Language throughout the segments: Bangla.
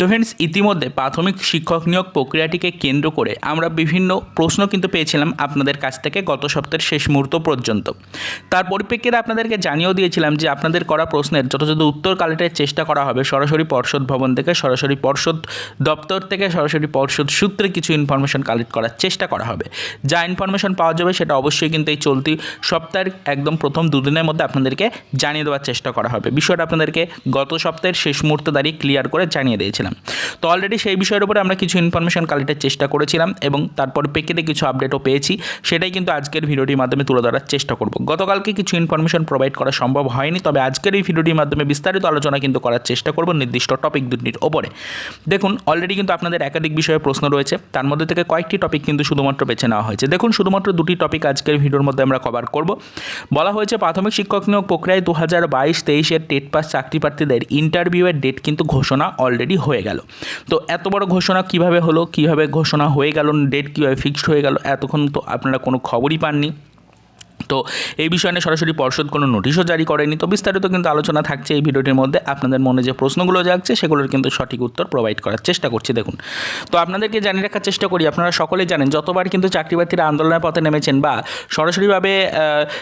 তো ফ্রেন্ডস ইতিমধ্যে প্রাথমিক শিক্ষক নিয়োগ প্রক্রিয়াটিকে কেন্দ্র করে আমরা বিভিন্ন প্রশ্ন কিন্তু পেয়েছিলাম আপনাদের কাছ থেকে গত সপ্তাহের শেষ মুহূর্ত পর্যন্ত। তার পরিপ্রেক্ষিতে আপনাদেরকে জানিয়েও দিয়েছিলাম যে আপনাদের করা প্রশ্নের যথাযথ উত্তর কালেক্টের চেষ্টা করা হবে। সরাসরি পর্ষদ ভবন থেকে, সরাসরি পর্ষদ দপ্তর থেকে, সরাসরি পর্ষদ সূত্রে কিছু ইনফরমেশন কালেক্ট করার চেষ্টা করা হবে। যা ইনফরমেশন পাওয়া যাবে সেটা অবশ্যই কিন্তু এই চলতি সপ্তাহের একদম প্রথম দুদিনের মধ্যে আপনাদেরকে জানিয়ে দেওয়ার চেষ্টা করা হবে। বিষয়টা আপনাদেরকে গত সপ্তাহের শেষ মুহূর্তে দাঁড়িয়ে ক্লিয়ার করে জানিয়ে দিয়েছিলাম। তো অলরেডি সেই বিষয়ের উপরে আমরা কিছু ইনফরমেশন কালেক্টের চেষ্টা করেছিলাম এবং তারপর প্রেক্ষিতে কিছু আপডেটও পেয়েছি। সেটাই কিন্তু আজকের ভিডিওটির মাধ্যমে তুলে ধরার চেষ্টা করব। গতকালকে কিছু ইনফরমেশন প্রোভাইড করা সম্ভব হয়নি, তবে আজকের এই ভিডিওটির মাধ্যমে বিস্তারিত আলোচনা কিন্তু করার চেষ্টা করব নির্দিষ্ট টপিক দুটির ওপরে দেখুন অলরেডি কিন্তু আপনাদের একাধিক বিষয়ে প্রশ্ন রয়েছে। তার মধ্যে থেকে কয়েকটি টপিক কিন্তু শুধুমাত্র বেছে নেওয়া হয়েছে। দেখুন, শুধুমাত্র দুটি টপিক আজকের ভিডিওর মধ্যে আমরা কভার করব। বলা হয়েছে, প্রাথমিক শিক্ষক নিয়োগ প্রক্রিয়ায় দু হাজার বাইশ তেইশের টেট পাস চাকরি প্রার্থীদের ইন্টারভিউয়ের ডেট কিন্তু ঘোষণা অলরেডি হয়ে গেল। তো এত বড় ঘোষণা কীভাবে হলো, কীভাবে ঘোষণা হয়ে গেল ডেট কীভাবে ফিক্সড হয়ে গেল, এতক্ষণ তো আপনারা কোনো খবরই পাননি। তো এই বিষয় নিয়ে সরাসরি পর্ষদ কোনো নোটিশও জারি করেনি। তো বিস্তারিত কিন্তু আলোচনা থাকছে এই ভিডিওটির মধ্যে। আপনাদের মনে যে প্রশ্নগুলো যাচ্ছে সেগুলোর কিন্তু সঠিক উত্তর প্রোভাইড করার চেষ্টা করছি। দেখুন, তো আপনাদেরকে জানিয়ে রাখার চেষ্টা করি, আপনারা সকলেই জানেন, যতবার কিন্তু চাকরিপ্রার্থীরা আন্দোলনের পথে নেমেছেন বা সরাসরিভাবে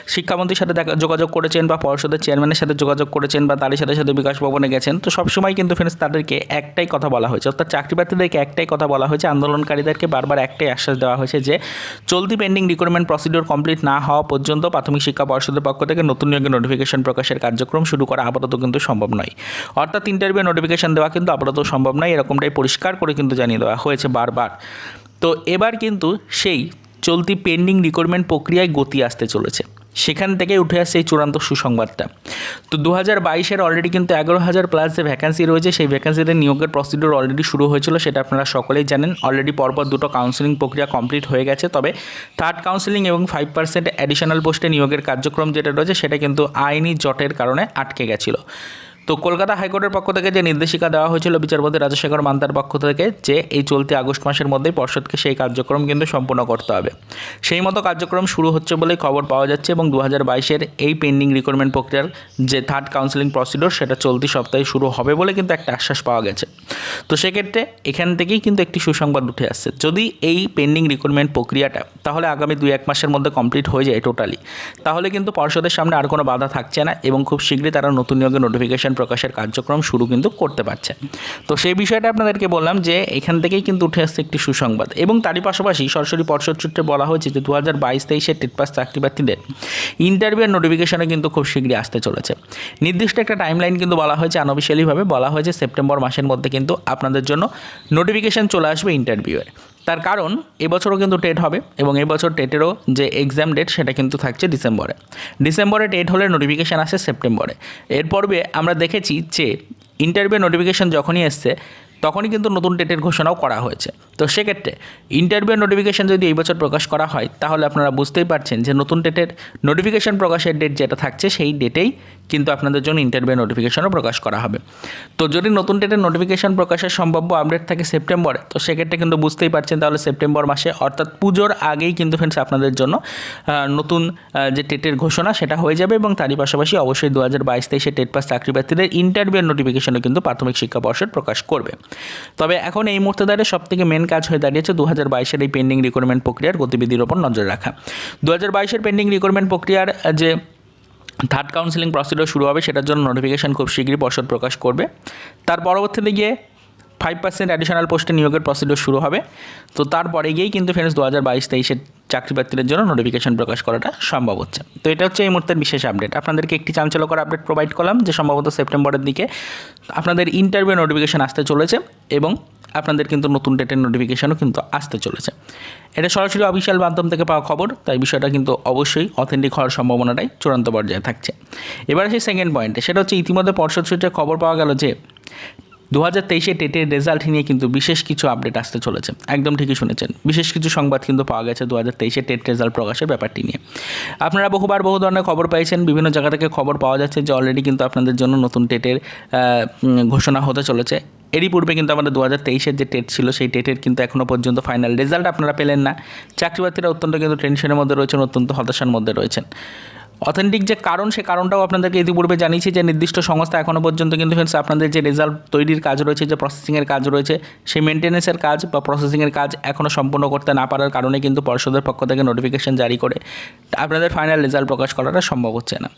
শিক্ষামন্ত্রীর সাথে দেখা- যোগাযোগ করেছেন বা পর্ষদের চেয়ারম্যানের সাথে যোগাযোগ করেছেন বা তারই সাথে সাথে বিকাশ ভবনে গেছেন, তো সবসময় কিন্তু ফ্রেন্ডস তাদেরকে একটাই কথা বলা হয়েছে। অর্থাৎ চাকরিপ্রার্থীদেরকে একটাই কথা বলা হয়েছে, আন্দোলনকারীদেরকে বারবার একটাই আশ্বাস দেওয়া হয়েছে যে, চলতি পেন্ডিং রিক্রুটমেন্ট প্রসিডিওর কমপ্লিট না হওয়া পর্যন্ত প্রাথমিক শিক্ষা পর্ষদের পক্ষ থেকে নতুন নিয়োগের নোটিফিকেশন প্রকাশের কার্যক্রম শুরু করা আপাতত কিন্তু সম্ভব নয়। অর্থাৎ ইন্টারভিউ নোটিফিকেশন দেওয়া কিন্তু আপাতত সম্ভব নয়, এরকমটাই পরিষ্কার করে কিন্তু জানিয়ে দেওয়া হয়েছে বারবার। তো এবার কিন্তু সেই চলতি পেন্ডিং রিক্রুটমেন্ট প্রক্রিয়ায় গতি আসতে চলেছে। সেখান থেকে উঠে আসছে এই চূড়ান্ত সুসংবাদটা। তো দু হাজার বাইশের অলরেডি কিন্তু এগারো হাজার প্লাস যে ভ্যাকান্সি রয়েছে, সেই ভ্যাকান্সিতে নিয়োগের প্রসিডিওর অলরেডি শুরু হয়েছিল, সেটা আপনারা সকলেই জানেন। অলরেডি পরপর দুটো কাউন্সিলিং প্রক্রিয়া কমপ্লিট হয়ে গেছে। তবে থার্ড কাউন্সিলিং এবং ফাইভ পার্সেন্ট অ্যাডিশনাল পোস্টে নিয়োগের কার্যক্রম যেটা রয়েছে, সেটা কিন্তু আইনি জটের কারণে আটকে গেছিল। তো কলকাতা হাইকোর্টের পক্ষ থেকে যে নির্দেশিকা দেওয়া হয়েছিল বিচারপতি রাজশেখর মান্তার পক্ষ থেকে যে এই চলতি আগস্ট মাসের মধ্যেই পর্ষদকে সেই কার্যক্রম কিন্তু সম্পূর্ণ করতে হবে। সেই মতো কার্যক্রম শুরু হচ্ছে বলেই খবর পাওয়া যাচ্ছে এবং দু হাজার এই পেন্ডিং রিক্রুটমেন্ট প্রক্রিয়ার যে থার্ড কাউন্সিলিং প্রসিডিওর সেটা চলতি সপ্তাহে শুরু হবে বলে কিন্তু একটা আশ্বাস পাওয়া গেছে। তো সেক্ষেত্রে এখান থেকেই কিন্তু একটি সুসংবাদ উঠে আসছে। যদি এই পেন্ডিং রিক্রুটমেন্ট প্রক্রিয়াটা তাহলে আগামী দুই এক মাসের মধ্যে কমপ্লিট হয়ে যায় টোটালি। তাহলে কিন্তু পর্ষদের সামনে আর কোনো বাধা থাকছে না এবং খুব শীঘ্রই তারা নতুন নিয়োগের নোটিফিকেশন প্রকাশের কার্যক্রম শুরু কিন্তু করতে পারছে। তো সেই বিষয়টা আপনাদেরকে বললাম যে এখান থেকেই কিন্তু উঠে আসছে একটি সুসংবাদ এবং তারই পাশাপাশি সরাসরি পর্ষদ সূত্রে বলা হয়েছে যে দু হাজার বাইশ তেইশের টেট পাস চাকরি প্রার্থীদের ইন্টারভিউয়ের নোটিফিকেশনে কিন্তু খুব শীঘ্রই আসতে চলেছে। নির্দিষ্ট একটা টাইমলাইন কিন্তু বলা হয়েছে, আনঅফিসিয়ালিভাবে বলা হয়েছে সেপ্টেম্বর মাসের মধ্যে কিন্তু আপনাদের জন্য নোটিফিকেশান চলে আসবে ইন্টারভিউয়ের তার কারণ এবছরও কিন্তু টেট হবে এবং এবছর টেটেরও যে এক্সাম ডেট সেটা কিন্তু থাকছে ডিসেম্বরে। ডিসেম্বরে টেট হলে নোটিফিকেশান আসে সেপ্টেম্বরে। এর পর্বে আমরা দেখেছি যে ইন্টারভিউ নোটিফিকেশান যখনই এসছে তখনই কিন্তু নতুন ডেটের ঘোষণাও করা হয়েছে। তো সেক্ষেত্রে ইন্টারভিউ নোটিফিকেশান যদি এই বছর প্রকাশ করা হয়, তাহলে আপনারা বুঝতেই পারছেন যে নতুন ডেটের নোটিফিকেশান প্রকাশের ডেট যেটা থাকছে, সেই ডেটেই কিন্তু আপনাদের জন্য ইন্টারভিউ নোটিফিকেশানও প্রকাশ করা হবে। তো যদি নতুন ডেটের নোটিফিকেশান প্রকাশের সম্ভাব্য আপডেট থাকে সেপ্টেম্বরে তো সেক্ষেত্রে কিন্তু বুঝতেই পারছেন তাহলে সেপ্টেম্বর মাসে, অর্থাৎ পুজোর আগেই কিন্তু ফ্রেন্ডস আপনাদের জন্য নতুন যে টেটের ঘোষণা সেটা হয়ে যাবে এবং তারই পাশাপাশি অবশ্যই দু হাজার বাইশ তেইশে টেট পাস চাকরি প্রার্থীদের ইন্টারভিউ নোটিফিকেশনও কিন্তু প্রাথমিক শিক্ষা পর্ষদ প্রকাশ করবে। তবে এখন এই মুহূর্তে দাঁড়িয়ে সব থেকে মেন কাজ হয়ে দাঁড়িয়েছে দু হাজার বাইশের এই পেন্ডিং রিক্রুটমেন্ট প্রক্রিয়ার গতিবিধির ওপর নজর রাখা। দু হাজার বাইশের পেন্ডিং রিক্রুটমেন্ট প্রক্রিয়ার যে থার্ড কাউন্সিলিং প্রসিডিওর শুরু হবে, সেটার জন্য নোটিফিকেশান খুব শীঘ্রই পর্ষদ প্রকাশ করবে। তার পরবর্তীতে গিয়ে ফাইভ পার্সেন্ট অ্যাডিশনাল পোস্টে নিয়োগের প্রসিডিওর শুরু হবে। তো তারপরে গিয়েই কিন্তু ফ্রেন্ডস দু হাজার বাইশ, তেইশের চাকরি প্রার্থীদের জন্য নোটিফিকেশন প্রকাশ করাটা সম্ভব হচ্ছে। তো এটা হচ্ছে এই মুহূর্তের বিশেষ আপডেট আপনাদেরকে একটি চাঞ্চল্যকর আপডেট প্রোভাইড করলাম, যে সম্ভবত সেপ্টেম্বরের দিকে আপনাদের ইন্টারভিউ নোটিফিকেশন আসতে চলেছে এবং আপনাদের কিন্তু নতুন ডেটের নোটিফিকেশনও কিন্তু আসতে চলেছে। এটা সরাসরি অফিসিয়াল মাধ্যম থেকে পাওয়া খবর, তাই বিষয়টা কিন্তু অবশ্যই অথেন্টিক হওয়ার সম্ভাবনাটাই চূড়ান্ত পর্যায়ে থাকছে। এবার আসি সেকেন্ড পয়েন্টে সেটা হচ্ছে ইতিমধ্যে পর্ষদ সূত্রে খবর পাওয়া গেল যে দু হাজার তেইশে টেটের রেজাল্ট নিয়ে কিন্তু বিশেষ কিছু আপডেট আসতে চলেছে। একদম ঠিকই শুনেছেন। বিশেষ কিছু সংবাদ কিন্তু পাওয়া গেছে দু হাজার তেইশে টেট রেজাল্ট প্রকাশের ব্যাপারটি নিয়ে। আপনারা বহুবার বহু ধরনের খবর পেয়েছেন, বিভিন্ন জায়গা থেকে খবর পাওয়া যাচ্ছে যে অলরেডি কিন্তু আপনাদের জন্য নতুন টেটের ঘোষণা হতে চলেছে। এরই পূর্বে কিন্তু আমাদের দু হাজার তেইশের যে টেট ছিল সেই টেটের কিন্তু এখনও পর্যন্ত ফাইনাল রেজাল্ট আপনারা পেলেন না। চাকরিপ্রার্থীরা অত্যন্ত কিন্তু টেনশনের মধ্যে রয়েছেন, অত্যন্ত হতাশার মধ্যে রয়েছেন। অথেন্টিক যে কারণ, সে কারণটাও আপনাদেরকে ইতিপূর্বে জানিয়েছি যে নির্দিষ্ট সংস্থা এখনও পর্যন্ত কিন্তু ফ্রেন্ডস আপনাদের যে রেজাল্ট তৈরির কাজ রয়েছে, যে প্রসেসিংয়ের কাজ রয়েছে, সেই মেনটেন্যান্সের কাজ বা প্রসেসিংয়ের কাজ এখনও সম্পূর্ণ করতে না পারার কারণে কিন্তু পর্ষদের পক্ষ থেকে নোটিফিকেশন জারি করে আপনাদের ফাইনাল রেজাল্ট প্রকাশ করাটা সম্ভব হচ্ছে না।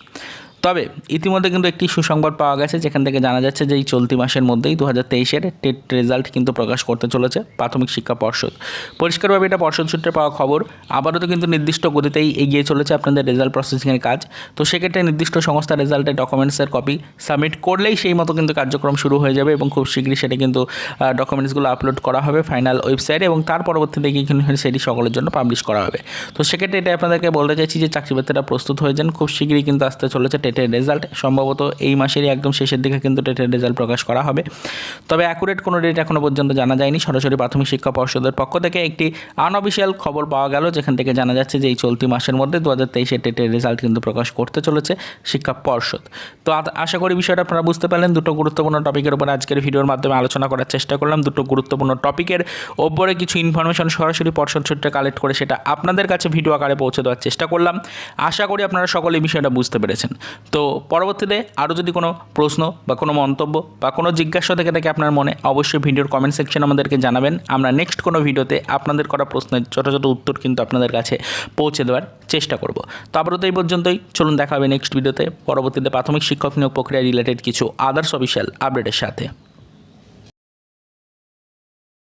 তবে ইতিমধ্যে কিন্তু একটি সুসংবাদ পাওয়া গেছে, যেখান থেকে জানা যাচ্ছে যে এই চলতি মাসের মধ্যেই দু হাজার তেইশের টেট রেজাল্ট কিন্তু প্রকাশ করতে চলেছে প্রাথমিক শিক্ষা পর্ষদ। পরিষ্কারভাবে এটা পর্ষদ সূত্রে পাওয়া খবর, আবারও তো কিন্তু নির্দিষ্ট গতিতেই এগিয়ে চলেছে আপনাদের রেজাল্ট প্রসেসিংয়ের কাজ। তো সেক্ষেত্রে নির্দিষ্ট সংস্থা রেজাল্টের ডকুমেন্টসের কপি সাবমিট করলেই সেই মতো কিন্তু কার্যক্রম শুরু হয়ে যাবে এবং খুব শীঘ্রই সেটা কিন্তু ডকুমেন্টসগুলো আপলোড করা হবে ফাইনাল ওয়েবসাইটে এবং তার পরবর্তীতে কিন্তু সেটি সকলের জন্য পাবলিশ করা হবে। তো সেক্ষেত্রে এটা আপনাদেরকে বলতে চাইছি যে চাকরি প্রস্তুত হয়ে যান, খুব শীঘ্রই কিন্তু আসতে চলেছে টেটের রেজাল্ট সম্ভবত এই মাসেরই একদম শেষের দিকে কিন্তু টেটের রেজাল্ট প্রকাশ করা হবে। তবে অ্যাকুরেট কোনো ডেট এখনও পর্যন্ত জানা যায়নি। সরাসরি প্রাথমিক শিক্ষা পর্ষদের পক্ষ থেকে একটি আনঅফিসিয়াল খবর পাওয়া গেল, যেখান থেকে জানা যাচ্ছে যে এই চলতি মাসের মধ্যে দু হাজার তেইশের টেটের রেজাল্ট কিন্তু প্রকাশ করতে চলেছে শিক্ষা পর্ষদ। তো আশা করি বিষয়টা আপনারা বুঝতে পারলেন। দুটো গুরুত্বপূর্ণ টপিকের উপর আজকের ভিডিওর মাধ্যমে আলোচনা করার চেষ্টা করলাম। দুটো গুরুত্বপূর্ণ টপিকের ওপরে কিছু ইনফরমেশন সরাসরি পর্ষদ সূত্রে কালেক্ট করে সেটা আপনাদের কাছে ভিডিও আকারে পৌঁছে দেওয়ার চেষ্টা করলাম। আশা করি আপনারা সকলে বিষয়টা বুঝতে পেরেছেন। তো পরবর্তীতে আরও যদি কোনো প্রশ্ন বা কোনো মন্তব্য বা কোনো জিজ্ঞাসা থেকে থাকে আপনার মনে, অবশ্যই ভিডিওর কমেন্ট সেকশন আমাদেরকে জানাবেন। আমরা নেক্সট কোনো ভিডিওতে আপনাদের করা প্রশ্নের ছোটো ছোটো উত্তর কিন্তু আপনাদের কাছে পৌঁছে দেওয়ার চেষ্টা করব। তো আপাতত এই পর্যন্তই, চলুন দেখা হবে নেক্সট ভিডিওতে পরবর্তীতে প্রাথমিক শিক্ষক নিয়োগ প্রক্রিয়া রিলেটেড কিছু আদার্স অফিসিয়াল আপডেটের সাথে।